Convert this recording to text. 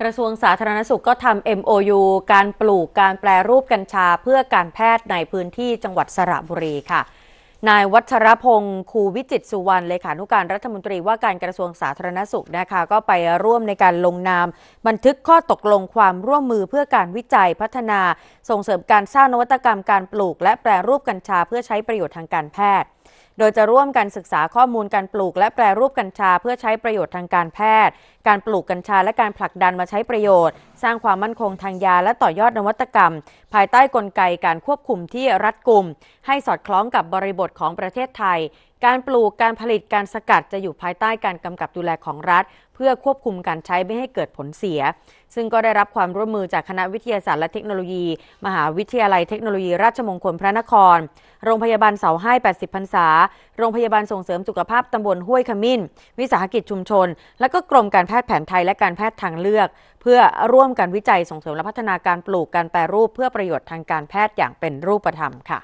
กระทรวงสาธารณสุขก็ทำ MOU การปลูกการแปรรูปกัญชาเพื่อการแพทย์ในพื้นที่จังหวัดสระบุรีค่ะ นายวัชรพงศ์คูวิจิตรสุวรรณเลขานุการรัฐมนตรีว่าการกระทรวงสาธารณสุขนะคะ ก็ไปร่วมในการลงนาม บันทึกข้อตกลงความร่วมมือเพื่อการวิจัยพัฒนา ส่งเสริมการสร้างนวัตกรรมการปลูก และแปรรูปกัญชาเพื่อใช้ประโยชน์ทางการแพทย์ โดยจะร่วมกันศึกษาข้อมูลการปลูกและแปรรูปกัญชาเพื่อใช้ประโยชน์ทางการแพทย์ การปลูกกัญชาและการผลักดันมาใช้ประโยชน์ สร้างความมั่นคงทางยาและต่อยอดนวัตกรรม ภายใต้กลไกการควบคุมที่รัดกุม ให้สอดคล้องกับบริบทของประเทศไทย การปลูกการผลิตการสกัดจะอยู่ภายใต้การกำกับดูแลของรัฐ เพื่อควบคุมการใช้ไม่ให้เกิดผลเสีย ซึ่งก็ได้รับความร่วมมือจากคณะวิทยาศาสตร์และเทคโนโลยี มหาวิทยาลัยเทคโนโลยีราชมงคลพระนคร โรงพยาบาลเสาให้80พรรษา โรงพยาบาลส่งเสริมสุขภาพตำบลห้วยขมิ้น วิสาหกิจชุมชน และก็กรมการแพทย์แผนไทยและการแพทย์ทางเลือก เพื่อร่วมกันวิจัยส่งเสริมและพัฒนาการปลูกการแปรรูป เพื่อประโยชน์ทางการแพทย์อย่างเป็นรูปธรรมค่ะ